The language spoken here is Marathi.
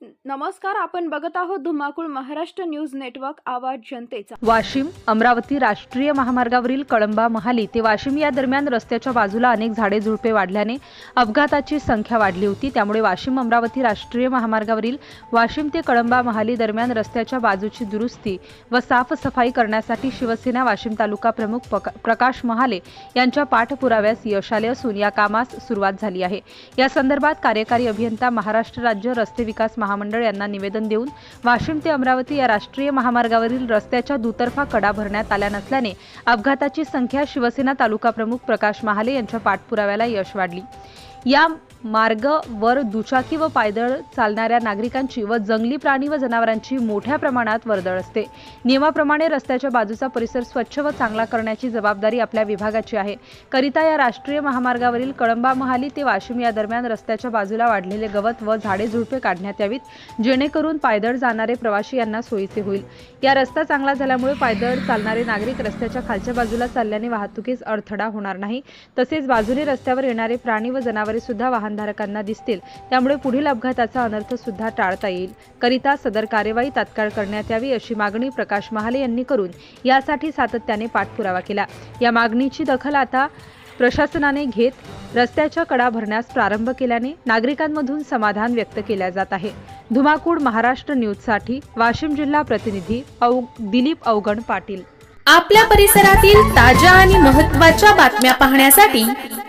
नमस्कार आपण बघत आहोत धुमाकूळ महाराष्ट्र न्यूज नेटवर्क आवाज जनतेचा. वाशिम अमरावती राष्ट्रीय महामार्गावरील कळंबा महाली ते वाशिम या दरम्यान रस्त्याच्या बाजूला अनेक झाडे झुडपे वाढल्याने अपघाताची संख्या वाढली होती. त्यामुळे वाशिम अमरावती राष्ट्रीय महामार्गावरील वाशिम ते कळंबा महाली दरम्यान रस्त्याच्या बाजूची दुरुस्ती व साफसफाई करण्यासाठी शिवसेना वाशिम तालुका प्रमुख पक- प्रकाश महाले यांच्या पाठपुराव्यास यश आले असून या कामास सुरुवात झाली आहे. या संदर्भात कार्यकारी अभियंता महाराष्ट्र राज्य रस्ते विकास महामंडळ यांना निवेदन देऊन वाशिम ते अमरावती या राष्ट्रीय महामार्गावरील रस्त्याच्या दुतर्फा कडा भरण्यात आल्या नसल्याने अपघाताची संख्या शिवसेना तालुका प्रमुख प्रकाश महाले यांच्या पाठपुराव्याला यश वाढली. या मार्ग वर दुचाकी व पायदळ चालणाऱ्या नागरिकांची व जंगली प्राणी व जनावरांची मोठ्या प्रमाणात वर्दळ असते. नियमाप्रमाणे रस्त्याच्या बाजूचा परिसर स्वच्छ व चांगला करण्याची जबाबदारी आपल्या विभागाची आहे. करिता या राष्ट्रीय महामार्गावरील कळंबा महाली ते वाशिम या दरम्यान रस्त्याच्या बाजूला वाढलेले गवत व झाडे झुडपे काढण्यात यावीत. जेणेकरून पायदळ जाणारे प्रवासी यांना सोयीचे होईल. या रस्ता चांगला झाल्यामुळे पायदळ चालणारे नागरिक रस्त्याच्या खालच्या बाजूला चालल्याने वाहतुकीस अडथळा होणार नाही. तसेच बाजूने रस्त्यावर येणारे प्राणी व जनावरे सुद्धा वाहनधारकांना दिसतील. त्यामुळे पुढील अपघाताचा अनर्थ सुद्धा टाळता येईल. करिता सदर कार्यवाही तात्काळ करण्यात यावी अशी मागणी प्रकाश महाले यांनी करून यासाठी सातत्याने पाठपुरावा केला. या मागणीची दखल आता प्रशासनाने घेत रस्त्याच्या कडा भरण्यास प्रारंभ केल्याने नागरिकांमधून समाधान व्यक्त केल्या जात आहे. धुमाकूड महाराष्ट्र न्यूजसाठी वाशिम जिल्हा प्रतिनिधी दिलीप अवगण पाटील. आपल्या परिसरातील ताज्या आणि महत्त्वाच्या बातम्या पाहण्यासाठी